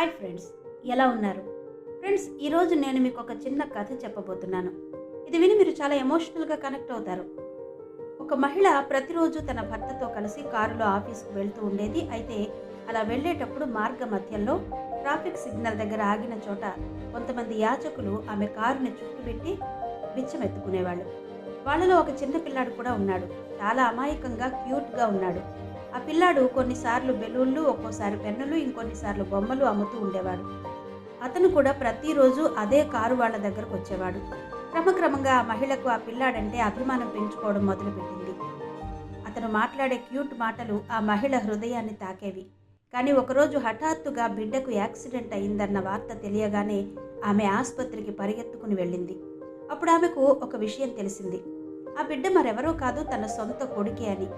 Hi friends ఎలా ఉన్నారు? Friends ఈరోజు నేను మీకు ఒక చిన్న కథ చెప్పబోతున్నాను. ఇది విని మీరు చాలా ఎమోషనల్గా కనెక్ట్ అవుతారు. ఒక మహిళ ప్రతిరోజు తన భర్తతో కలిసి కారులో ఆఫీస్కు వెళ్తూ ఉండేది. అయితే అలా వెళ్ళేటప్పుడు మార్గ మధ్యంలో ట్రాఫిక్ సిగ్నల్ దగ్గర ఆగిన చోట కొంతమంది యాచకులు ఆమె కారుని చుట్టుపెట్టి బిచ్చమెత్తుకునేవాళ్ళు. వాళ్ళలో ఒక చిన్న పిల్లాడు కూడా ఉన్నాడు. చాలా అమాయకంగా క్యూట్గా ఉన్నాడు. ఆ పిల్లాడు కొన్నిసార్లు బెలూన్లు ఒక్కోసారి పెన్నులు ఇంకొన్నిసార్లు బొమ్మలు అమ్ముతూ ఉండేవాడు. అతను కూడా ప్రతిరోజు అదే కారు వాళ్ళ దగ్గరకు వచ్చేవాడు. క్రమక్రమంగా ఆ మహిళకు ఆ పిల్లాడంటే అభిమానం పెంచుకోవడం మొదలుపెట్టింది. అతను మాట్లాడే క్యూట్ మాటలు ఆ మహిళ హృదయాన్ని తాకేవి. కానీ ఒకరోజు హఠాత్తుగా బిడ్డకు యాక్సిడెంట్ అయిందన్న వార్త తెలియగానే ఆమె ఆసుపత్రికి పరిగెత్తుకుని వెళ్ళింది. అప్పుడు ఆమెకు ఒక విషయం తెలిసింది. ఆ బిడ్డ మరెవరో కాదు తన సొంత కొడుకే అని.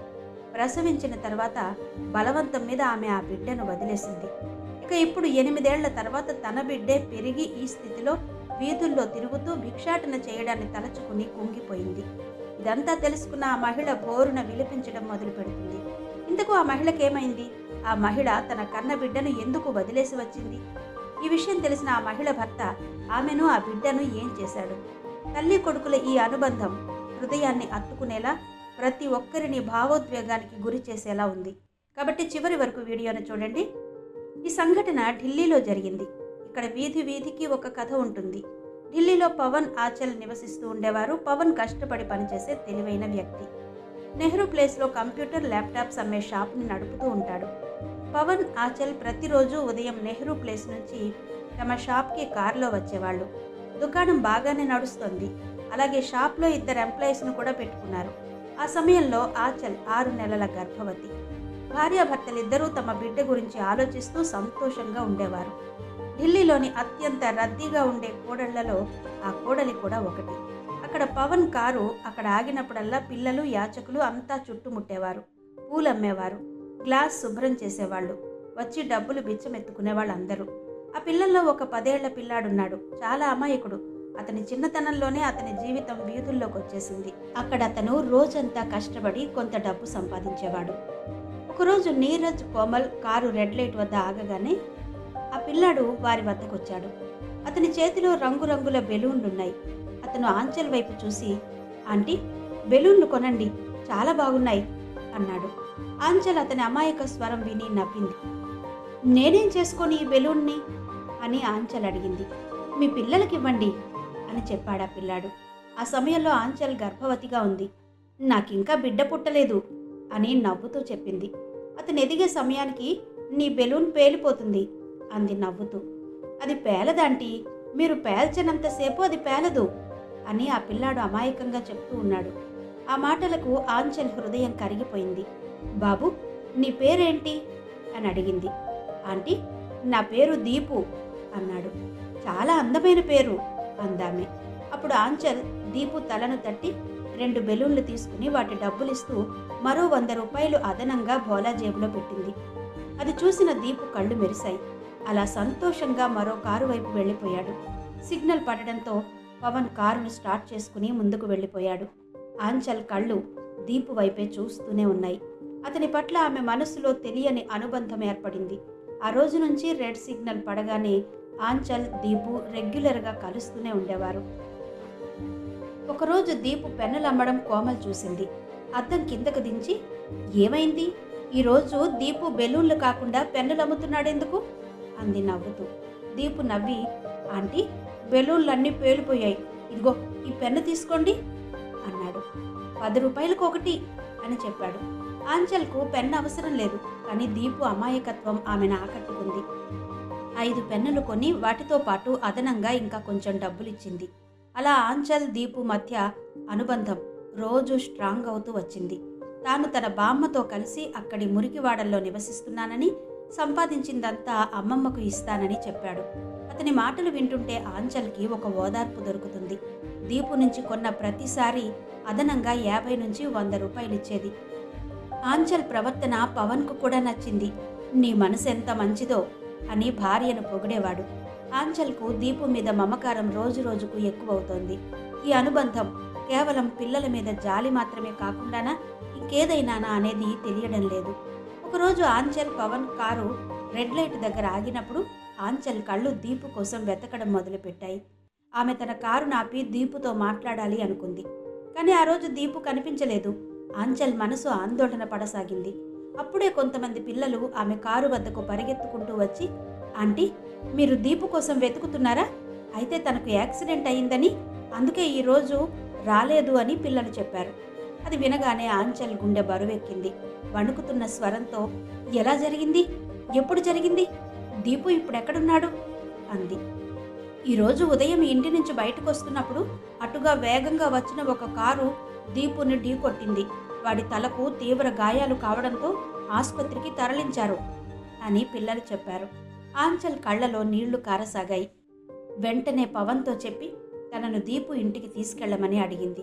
ప్రసవించిన తర్వాత బలవంతం మీద ఆమె ఆ బిడ్డను వదిలేసింది. ఇక ఇప్పుడు ఎనిమిదేళ్ళ తర్వాత తన బిడ్డే పెరిగి ఈ స్థితిలో వీధుల్లో తిరుగుతూ భిక్షాటన చేయడాన్ని తలచుకుని కుంగిపోయింది. ఇదంతా తెలుసుకున్న ఆ మహిళ బోరున విలిపించడం మొదలు పెడుతుంది. ఇంతకు ఆ మహిళకేమైంది ఆ మహిళ తన కన్న బిడ్డను ఎందుకు వదిలేసి వచ్చింది? ఈ విషయం తెలిసిన ఆ మహిళ భర్త ఆమెను ఆ బిడ్డను ఏం చేశాడు? తల్లి కొడుకుల ఈ అనుబంధం హృదయాన్ని అత్తుకునేలా ప్రతి ఒక్కరిని భావోద్వేగానికి గురి చేసేలా ఉంది. కాబట్టి చివరి వరకు వీడియోను చూడండి. ఈ సంఘటన ఢిల్లీలో జరిగింది. ఇక్కడ వీధి వీధికి ఒక కథ ఉంటుంది. ఢిల్లీలో పవన్ ఆచల్ నివసిస్తూ ఉండేవారు. పవన్ కష్టపడి పనిచేసే తెలివైన వ్యక్తి. నెహ్రూ ప్లేస్లో కంప్యూటర్ ల్యాప్టాప్స్ అమ్మే షాప్ని నడుపుతూ ఉంటాడు. పవన్ ఆచల్ ప్రతిరోజు ఉదయం నెహ్రూ ప్లేస్ నుంచి తమ షాప్కి కారులో వచ్చేవాళ్ళు. దుకాణం బాగానే నడుస్తుంది. అలాగే షాప్లో ఇద్దరు ఎంప్లాయీస్ను కూడా పెట్టుకున్నారు. ఆ సమయంలో ఆచల్ ఆరు నెలల గర్భవతి. భార్యాభర్తలిద్దరూ తమ బిడ్డ గురించి ఆలోచిస్తూ సంతోషంగా ఉండేవారు. ఢిల్లీలోని అత్యంత రద్దీగా ఉండే కోడళ్ళలో ఆ కోడలి కూడా ఒకటి. అక్కడ పవన్ కారు అక్కడ ఆగినప్పుడల్లా పిల్లలు యాచకులు అంతా చుట్టుముట్టేవారు. పూలు అమ్మేవారు గ్లాస్ శుభ్రం చేసేవాళ్ళు. వచ్చి డబ్బులు బిచ్చమెత్తుకునే వాళ్ళందరూ ఆ పిల్లల్లో ఒక పదేళ్ళ పిల్లాడున్నాడు. చాలా అమాయకుడు. అతని చిన్నతనంలోనే అతని జీవితం వీధుల్లోకి వచ్చేసింది అక్కడ అతను రోజంతా కష్టపడి కొంత డబ్బు సంపాదించేవాడు. ఒకరోజు Neeraj Komal car red light వద్ద ఆగగానే ఆ పిల్లాడు వారి వద్దకు వచ్చాడు అతని చేతిలో రంగురంగుల బెలూన్లున్నాయి. అతను ఆంచల్ వైపు చూసి ఆంటీ బెలూన్లు కొనండి. చాలా బాగున్నాయి అన్నాడు. ఆంచల్ అతని అమాయక స్వరం విని నవ్వింది. నేనేం చేసుకొని ఈ బెలూన్ని? అని ఆంచల్ అడిగింది. మీ పిల్లలకి ఇవ్వండి అని చెప్పాడు ఆ పిల్లాడు. ఆ సమయంలో ఆంచల్ గర్భవతిగా ఉంది. నాకింకా బిడ్డ పుట్టలేదు అని నవ్వుతూ చెప్పింది. అతను ఎదిగే సమయానికి నీ బెలూన్ పేలిపోతుంది అంది నవ్వుతూ. అది పేలదంటీ మీరు పేల్చనంతసేపు అది పేలదు అని ఆ పిల్లాడు అమాయకంగా చెప్తూ ఉన్నాడు. ఆ మాటలకు ఆంచల్ హృదయం కరిగిపోయింది. బాబు నీ పేరేంటి? అని అడిగింది. ఆంటీ నా పేరు దీపు అన్నాడు. చాలా అందమైన పేరు. అందామె. అప్పుడు ఆంచల్ దీపు తలను తట్టి రెండు బెలూన్లు తీసుకుని వాటి డబ్బులిస్తూ మరో వంద రూపాయలు అదనంగా భోలా జేబులో పెట్టింది. అది చూసిన దీపు కళ్ళు మెరిశాయి. అలా సంతోషంగా మరో కారు వైపు వెళ్ళిపోయాడు. సిగ్నల్ పడడంతో పవన్ కారును స్టార్ట్ చేసుకుని ముందుకు వెళ్ళిపోయాడు. ఆంచల్ కళ్ళు దీపు వైపే చూస్తూనే ఉన్నాయి. అతని పట్ల ఆమె మనసులో తెలియని అనుబంధం ఏర్పడింది. ఆ రోజు నుంచి రెడ్ సిగ్నల్ పడగానే ఆంచల్ దీపు రెగ్యులర్గా కలుస్తూనే ఉండేవారు. ఒకరోజు దీపు పెన్నులు అమ్మడం కోమల్ చూసింది. అద్దం కిందకు దించి ఏమైంది? ఈరోజు దీపు బెలూన్లు కాకుండా పెన్నులు అమ్ముతున్నాడెందుకు అంది నవ్వుతూ. దీపు నవ్వి ఆంటీ బెలూన్లన్నీ పేలిపోయాయి. ఇదిగో ఈ పెన్ను తీసుకోండి అన్నాడు. పది రూపాయలకు ఒకటి అని చెప్పాడు. ఆంచల్కు పెన్ను అవసరం లేదు కానీ దీపు అమాయకత్వం ఆమెను ఆకట్టుకుంది. ఐదు పెన్నులు కొని వాటితో పాటు అదనంగా ఇంకా కొంచెం డబ్బులిచ్చింది. అలా ఆంచల్ దీపు మధ్య అనుబంధం రోజు స్ట్రాంగ్ అవుతూ వచ్చింది. తాను తన బామ్మతో కలిసి అక్కడి మురికివాడల్లో నివసిస్తున్నానని సంపాదించిందంతా అమ్మమ్మకు ఇస్తానని చెప్పాడు. అతని మాటలు వింటుంటే ఆంచల్కి ఒక ఓదార్పు దొరుకుతుంది. దీపు నుంచి కొన్న ప్రతిసారి అదనంగా యాభై నుంచి వంద రూపాయలు ఇచ్చేది ఆంచల్ ప్రవర్తన పవన్కు కూడా నచ్చింది. నీ మనసు ఎంత మంచిదో అని భార్యను పొగిడేవాడు. ఆంచల్కు దీపు మీద మమకారం రోజు రోజుకు ఎక్కువవుతోంది. ఈ అనుబంధం కేవలం పిల్లల మీద జాలి మాత్రమే కాకుండానా ఇంకేదైనానా అనేది తెలియడం లేదు. ఒకరోజు Anchal Pavan car red light దగ్గర ఆగినప్పుడు ఆంచల్ కళ్ళు దీపు కోసం వెతకడం మొదలుపెట్టాయి. ఆమె తన కారు నాపి దీపుతో మాట్లాడాలి అనుకుంది. కానీ ఆ రోజు దీపు కనిపించలేదు. ఆంచల్ మనసు ఆందోళన పడసాగింది. అప్పుడే కొంతమంది పిల్లలు ఆమె కారు వద్దకు పరిగెత్తుకుంటూ వచ్చి ఆంటీ మీరు దీపు కోసం వెతుకుతున్నారా? అయితే తనకు యాక్సిడెంట్ అయిందని అందుకే ఈరోజు రాలేదు అని పిల్లలు చెప్పారు. అది వినగానే ఆంచల్ గుండె బరువెక్కింది. వణుకుతున్న స్వరంతో ఎలా జరిగింది? ఎప్పుడు జరిగింది? దీపు ఇప్పుడెక్కడున్నాడు? అంది. ఈరోజు ఉదయం ఇంటి నుంచి బయటకు వస్తున్నప్పుడు అటుగా వేగంగా వచ్చిన ఒక కారు దీపుని ఢీకొట్టింది. వాడి తలకు తీవ్ర గాయాలు కావడంతో ఆసుపత్రికి తరలించారు. అని పిల్లలు చెప్పారు. ఆంచల్ కళ్ళలో నీళ్ళు కారసాగాయి. వెంటనే పవన్తో చెప్పి తనను దీపు ఇంటికి తీసుకెళ్ళమని అడిగింది.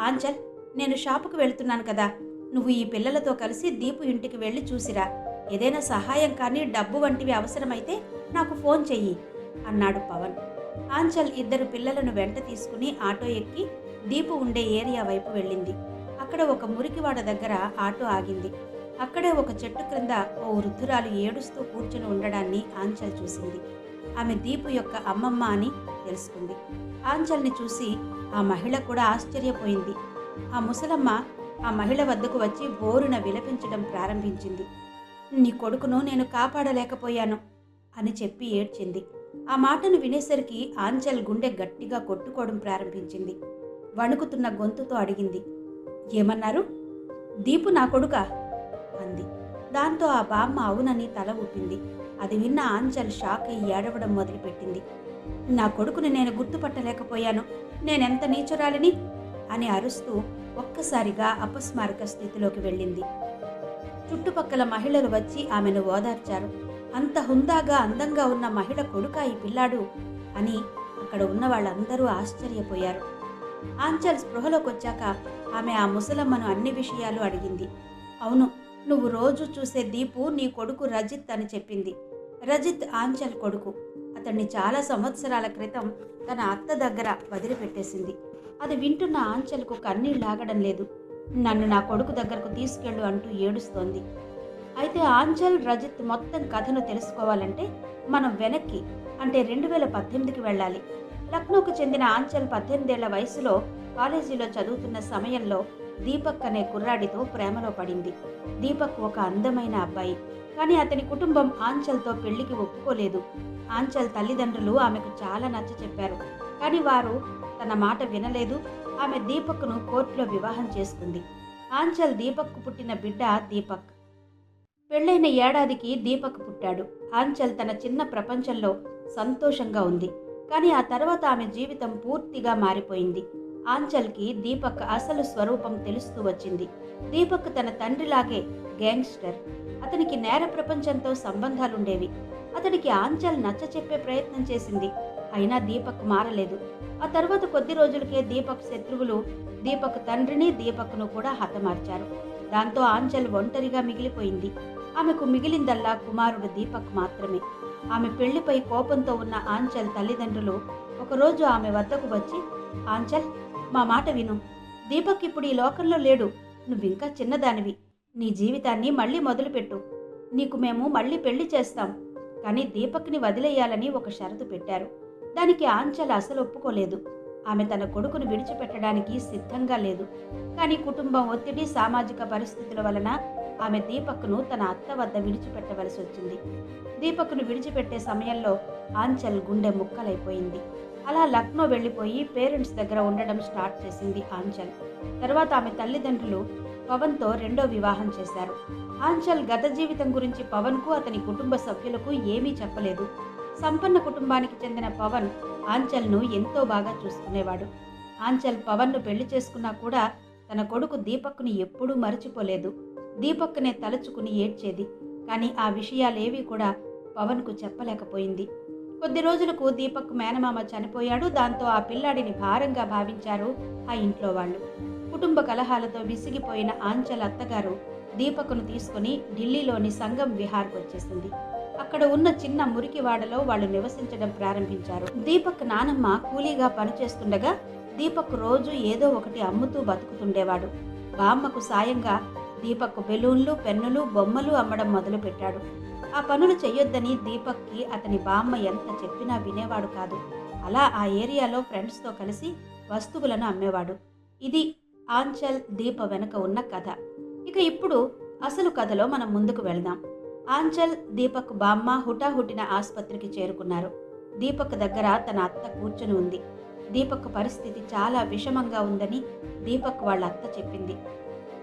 ఆంచల్ నేను షాపుకు వెళ్తున్నాను కదా. నువ్వు ఈ పిల్లలతో కలిసి దీపు ఇంటికి వెళ్ళి చూసిరా. ఏదైనా సహాయం కానీ డబ్బు వంటివి అవసరమైతే నాకు ఫోన్ చెయ్యి అన్నాడు పవన్. ఆంచల్ ఇద్దరు పిల్లలను వెంట తీసుకుని ఆటో ఎక్కి దీపు ఉండే ఏరియా వైపు వెళ్ళింది. అక్కడ ఒక మురికివాడ దగ్గర ఆటో ఆగింది. అక్కడే ఒక చెట్టు క్రింద ఓ వృద్ధురాలు ఏడుస్తూ కూర్చుని ఉండడాన్ని ఆంచల్ చూసింది. ఆమె దీపు యొక్క అమ్మమ్మ అని తెలుసుకుంది. ఆంచల్ని చూసి ఆ మహిళ కూడా ఆశ్చర్యపోయింది. ఆ ముసలమ్మ ఆ మహిళ వద్దకు వచ్చి బోరున విలపించడం ప్రారంభించింది. నీ కొడుకును నేను కాపాడలేకపోయాను అని చెప్పి ఏడ్చింది. ఆ మాటను వినేసరికి ఆంచల్ గుండె గట్టిగా కొట్టుకోవడం ప్రారంభించింది. వణుకుతున్న గొంతుతో అడిగింది. ఏమన్నారు? దీపు నా కొడుక అంది. దాంతో ఆ బామ్మ అవునని తల ఊపింది. అది విన్న ఆంచల్ షాక్ అయ్యి ఏడవడం మొదలుపెట్టింది. నా కొడుకుని నేను గుర్తుపట్టలేకపోయాను. నేనెంత నీచురాలిని? అని అరుస్తూ ఒక్కసారిగా అపస్మారక స్థితిలోకి వెళ్ళింది. చుట్టుపక్కల మహిళలు వచ్చి ఆమెను ఓదార్చారు. అంత హుందాగా అందంగా ఉన్న మహిళ కొడుక ఈ పిల్లాడు అని అక్కడ ఉన్న వాళ్ళందరూ ఆశ్చర్యపోయారు. ఆంచల్ స్పృహలోకి వచ్చాక ఆమె ఆ ముసలమ్మను అన్ని విషయాలు అడిగింది. అవును నువ్వు రోజు చూసే దీపు నీ కొడుకు రజిత్ అని చెప్పింది. రజిత్ ఆంచల్ కొడుకు. అతన్ని చాలా సంవత్సరాల క్రితం తన అత్త దగ్గర వదిలిపెట్టేసింది. అది వింటున్న ఆంచల్కు కన్నీళ్ళు ఆగడం లేదు. నన్ను నా కొడుకు దగ్గరకు తీసుకెళ్ళు అంటూ ఏడుస్తోంది. అయితే ఆంచల్ రజిత్ మొత్తం కథను తెలుసుకోవాలంటే మనం వెనక్కి అంటే రెండు వేల పద్దెనిమిదికి వెళ్ళాలి. లక్నోకు చెందిన ఆంచల్ పద్దెనిమిదేళ్ళ వయసులో కాలేజీలో చదువుతున్న సమయంలో దీపక్ అనే కుర్రాడితో ప్రేమలో పడింది. దీపక్ ఒక అందమైన అబ్బాయి. కానీ అతని కుటుంబం ఆంచల్తో పెళ్ళికి ఒప్పుకోలేదు. ఆంచల్ తల్లిదండ్రులు ఆమెకు చాలా నచ్చ చెప్పారు. కానీ వారు తన మాట వినలేదు. ఆమె దీపక్ను కోర్టులో వివాహం చేసుకుంది. ఆంచల్ దీపక్కు పుట్టిన బిడ్డ దీపక్. పెళ్ళైన ఏడాదికి దీపక్ పుట్టాడు. ఆంచల్ తన చిన్న ప్రపంచంలో సంతోషంగా ఉంది. కానీ ఆ తర్వాత ఆమె జీవితం పూర్తిగా మారిపోయింది. ఆంచల్కి దీపక్ అసలు స్వరూపం తెలుస్తూ వచ్చింది. దీపక్ తన తండ్రిలాగే గ్యాంగ్స్టర్. అతనికి నేర ప్రపంచంతో సంబంధాలుండేవి. అతనికి ఆంచల్ నచ్చ చెప్పే ప్రయత్నం చేసింది. అయినా దీపక్ మారలేదు. ఆ తర్వాత కొద్ది రోజులకే దీపక్ శత్రువులు దీపక్ తండ్రిని దీపక్ను కూడా హతమార్చారు. దాంతో ఆంచల్ ఒంటరిగా మిగిలిపోయింది. ఆమెకు మిగిలిందల్లా కుమారుడు దీపక్ మాత్రమే. ఆమె పెళ్ళిపై కోపంతో ఉన్న ఆంచల్ తల్లిదండ్రులు ఒకరోజు ఆమె వద్దకు వచ్చి ఆంచల్ మా మాట విను. దీపక్ ఇప్పుడు ఈ లోకంలో లేడు. నువ్వింకా చిన్నదానివి. నీ జీవితాన్ని మళ్ళీ మొదలుపెట్టు. నీకు మేము మళ్ళీ పెళ్ళి చేస్తాం. కానీ దీపక్ని వదిలేయాలని ఒక షరతు పెట్టారు. దానికి ఆంచల్ అసలు ఒప్పుకోలేదు. ఆమె తన కొడుకును విడిచిపెట్టడానికి సిద్ధంగా లేదు. కానీ కుటుంబం ఒత్తిడి సామాజిక పరిస్థితుల వలన ఆమె దీపక్ను తన అత్త వద్ద విడిచిపెట్టవలసి వచ్చింది దీపక్ను విడిచిపెట్టే సమయంలో ఆంచల్ గుండె ముక్కలైపోయింది. అలా లక్నో వెళ్ళిపోయి పేరెంట్స్ దగ్గర ఉండడం స్టార్ట్ చేసింది ఆంచల్. తర్వాత ఆమె తల్లిదండ్రులు పవన్తో రెండో వివాహం చేశారు. ఆంచల్ గత జీవితం గురించి పవన్కు అతని కుటుంబ సభ్యులకు ఏమీ చెప్పలేదు. సంపన్న కుటుంబానికి చెందిన పవన్ ఆంచల్ను ఎంతో బాగా చూసుకునేవాడు. ఆంచల్ పవన్ను పెళ్ళి చేసుకున్నా కూడా తన కొడుకు దీపక్ను ఎప్పుడూ మరచిపోలేదు. దీపక్నే తలుచుకుని ఏడ్చేది. కానీ ఆ విషయాలేవీ కూడా పవన్కు చెప్పలేకపోయింది. కొద్ది రోజులకు దీపక్ మేనమామ చనిపోయాడు. దాంతో ఆ పిల్లాడిని భారంగా భావించారు ఆ ఇంట్లో వాళ్ళు. కుటుంబ కలహాలతో విసిగిపోయిన ఆంచల్ అత్తగారు దీపక్ను తీసుకుని ఢిల్లీలోని సంగం విహార్కు వచ్చేసింది. అక్కడ ఉన్న చిన్న మురికివాడలో వాళ్ళు నివసించడం ప్రారంభించారు. దీపక్ నానమ్మ కూలీగా పనిచేస్తుండగా దీపక్ రోజు ఏదో ఒకటి అమ్ముతూ బతుకుతుండేవాడు. బామ్మకు సాయంగా దీపక్ బెలూన్లు పెన్నులు బొమ్మలు అమ్మడం మొదలుపెట్టాడు. ఆ పనులు చెయ్యొద్దని దీపక్కి అతని బామ్మ ఎంత చెప్పినా వినేవాడు కాదు. అలా ఆ ఏరియాలో ఫ్రెండ్స్తో కలిసి వస్తువులను అమ్మేవాడు. ఇది ఆంచల్ దీప వెనుక ఉన్న కథ. ఇక ఇప్పుడు అసలు కథలో మనం ముందుకు వెళ్దాం. ఆంచల్ దీపక్ బామ్మ హుటాహుటిన ఆసుపత్రికి చేరుకున్నారు. దీపక్ దగ్గర తన అత్త కూర్చుని ఉంది. దీపక్ పరిస్థితి చాలా విషమంగా ఉందని దీపక్ వాళ్ళ అత్త చెప్పింది.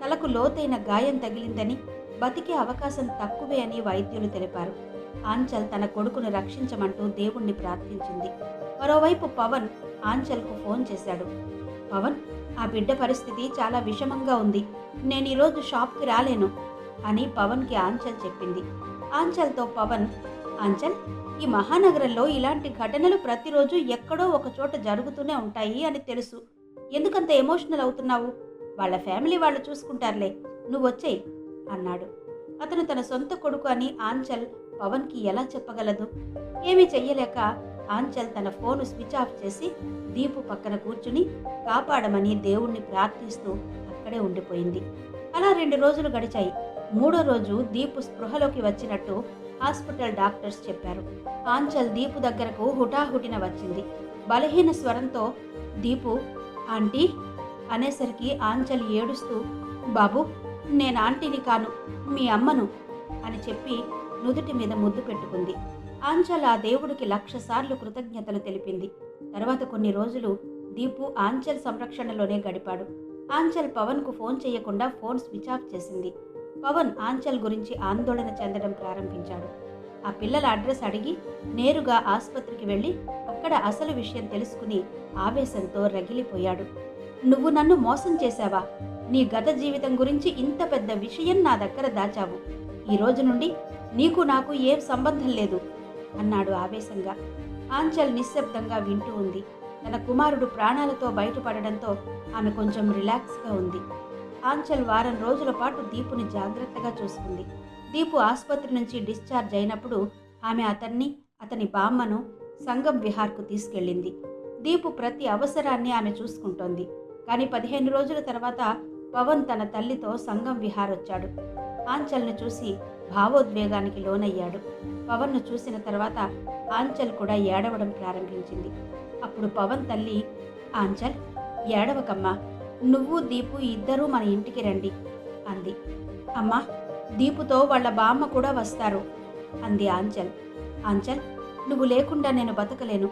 తలకు లోతైన గాయం తగిలిందని బతికే అవకాశం తక్కువే అని వైద్యులు తెలిపారు. ఆంచల్ తన కొడుకును రక్షించమంటూ దేవుణ్ణి ప్రార్థించింది. మరోవైపు పవన్ ఆంచల్కు ఫోన్ చేశాడు. పవన్ ఆ బిడ్డ పరిస్థితి చాలా విషమంగా ఉంది. నేను ఈరోజు షాప్కి రాలేను అని పవన్కి ఆంచల్ చెప్పింది. ఆంచల్తో పవన్ ఆంచల్ ఈ మహానగరంలో ఇలాంటి ఘటనలు ప్రతిరోజు ఎక్కడో ఒక చోట జరుగుతూనే ఉంటాయి అని తెలుసు. ఎందుకంత ఎమోషనల్ అవుతున్నావు? వాళ్ళ ఫ్యామిలీ వాళ్ళు చూసుకుంటారులే నువ్వు వచ్చేయి అన్నాడు. అతను తన సొంత కొడుకు అని ఆంచల్ పవన్కి ఎలా చెప్పగలదు? ఏమీ చెయ్యలేక ఆంచల్ తన ఫోను స్విచ్ ఆఫ్ చేసి దీపు పక్కన కూర్చుని కాపాడమని దేవుణ్ణి ప్రార్థిస్తూ అక్కడే ఉండిపోయింది. అలా రెండు రోజులు గడిచాయి. మూడో రోజు దీపు స్పృహలోకి వచ్చినట్టు హాస్పిటల్ డాక్టర్స్ చెప్పారు. ఆంచల్ దీపు దగ్గరకు హుటాహుటిన వచ్చింది. బలహీన స్వరంతో దీపు ఆంటీ అనేసరికి ఆంచల్ ఏడుస్తూ బాబు నేను ఆంటీని కాను మీ అమ్మను అని చెప్పి నుదుటి మీద ముద్దు పెట్టుకుంది. ఆంచల్ ఆ దేవుడికి లక్ష సార్లు కృతజ్ఞతలు తెలిపింది. తర్వాత కొన్ని రోజులు దీపు ఆంచల్ సంరక్షణలోనే గడిపాడు. ఆంచల్ పవన్కు ఫోన్ చేయకుండా ఫోన్ స్విచ్ ఆఫ్ చేసింది. పవన్ ఆంచల్ గురించి ఆందోళన చెందడం ప్రారంభించాడు. ఆ పిల్లల అడ్రస్ అడిగి నేరుగా ఆసుపత్రికి వెళ్ళి అక్కడ అసలు విషయం తెలుసుకుని ఆవేశంతో రగిలిపోయాడు. నువ్వు నన్ను మోసం చేశావా? నీ గత జీవితం గురించి ఇంత పెద్ద విషయం నా దగ్గర దాచావు. ఈ రోజు నుండి నీకు నాకు ఏం సంబంధం లేదు అన్నాడు ఆవేశంగా. ఆంచల్ నిశ్శబ్దంగా వింటూ ఉంది. తన కుమారుడు ప్రాణాలతో బయటపడడంతో ఆమె కొంచెం రిలాక్స్గా ఉంది. ఆంచల్ వారం రోజుల పాటు దీపుని జాగ్రత్తగా చూసుకుంది. దీపు ఆసుపత్రి నుంచి డిశ్చార్జ్ అయినప్పుడు ఆమె అతన్ని అతని బామ్మను సంగం విహార్కు తీసుకెళ్ళింది. దీపు ప్రతి అవసరాన్ని ఆమె చూసుకుంటోంది. కానీ పదిహేను రోజుల తర్వాత పవన్ తన తల్లితో సంగం విహారొచ్చాడు. ఆంచల్ను చూసి భావోద్వేగానికి లోనయ్యాడు. పవన్ను చూసిన తర్వాత ఆంచల్ కూడా ఏడవడం ప్రారంభించింది. అప్పుడు పవన్ తల్లి ఆంచల్ ఏడవకమ్మా. నువ్వు దీపు ఇద్దరూ మన ఇంటికి రండి అంది. అమ్మా దీపుతో వాళ్ళ బామ్మ కూడా వస్తారు అంది ఆంచల్. ఆంచల్ నువ్వు లేకుండా నేను బతకలేను.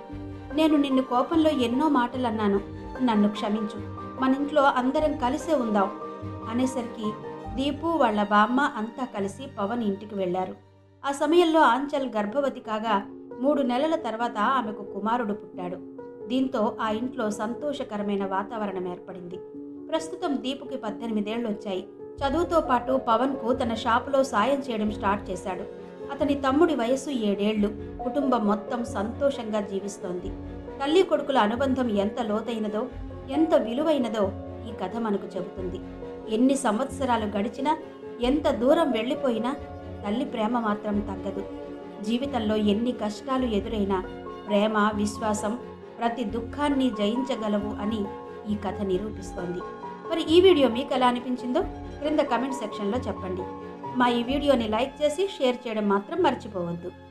నేను నిన్ను కోపంలో ఎన్నో మాటలు అన్నాను నన్ను క్షమించు. మన ఇంట్లో అందరం కలిసే ఉందాం అనేసరికి దీపు వాళ్ళ బామ్మ అంతా కలిసి పవన్ ఇంటికి వెళ్ళారు. ఆ సమయంలో ఆంచల్ గర్భవతి కాగా మూడు నెలల తర్వాత ఆమెకు కుమారుడు పుట్టాడు. దీంతో ఆ ఇంట్లో సంతోషకరమైన వాతావరణం ఏర్పడింది. ప్రస్తుతం దీపుకి పద్దెనిమిదేళ్ళు వచ్చాయి చదువుతో పాటు పవన్కు తన షాపులో సాయం చేయడం స్టార్ట్ చేశాడు. అతని తమ్ముడి వయసు ఏడేళ్ళు కుటుంబం మొత్తం సంతోషంగా జీవిస్తోంది. తల్లి కొడుకుల అనుబంధం ఎంత లోతైనదో ఎంత విలువైనదో ఈ కథ మనకు చెబుతుంది. ఎన్ని సంవత్సరాలు గడిచినా ఎంత దూరం వెళ్ళిపోయినా తల్లి ప్రేమ మాత్రం తగ్గదు. జీవితంలో ఎన్ని కష్టాలు ఎదురైనా ప్రేమ విశ్వాసం ప్రతి దుఃఖాన్ని జయించగలవు అని ఈ కథ నిరూపిస్తోంది. మరి ఈ వీడియో మీకు ఎలా అనిపించిందో క్రింద కమెంట్ సెక్షన్లో చెప్పండి. మా ఈ వీడియోని లైక్ చేసి షేర్ చేయడం మాత్రం మర్చిపోవద్దు.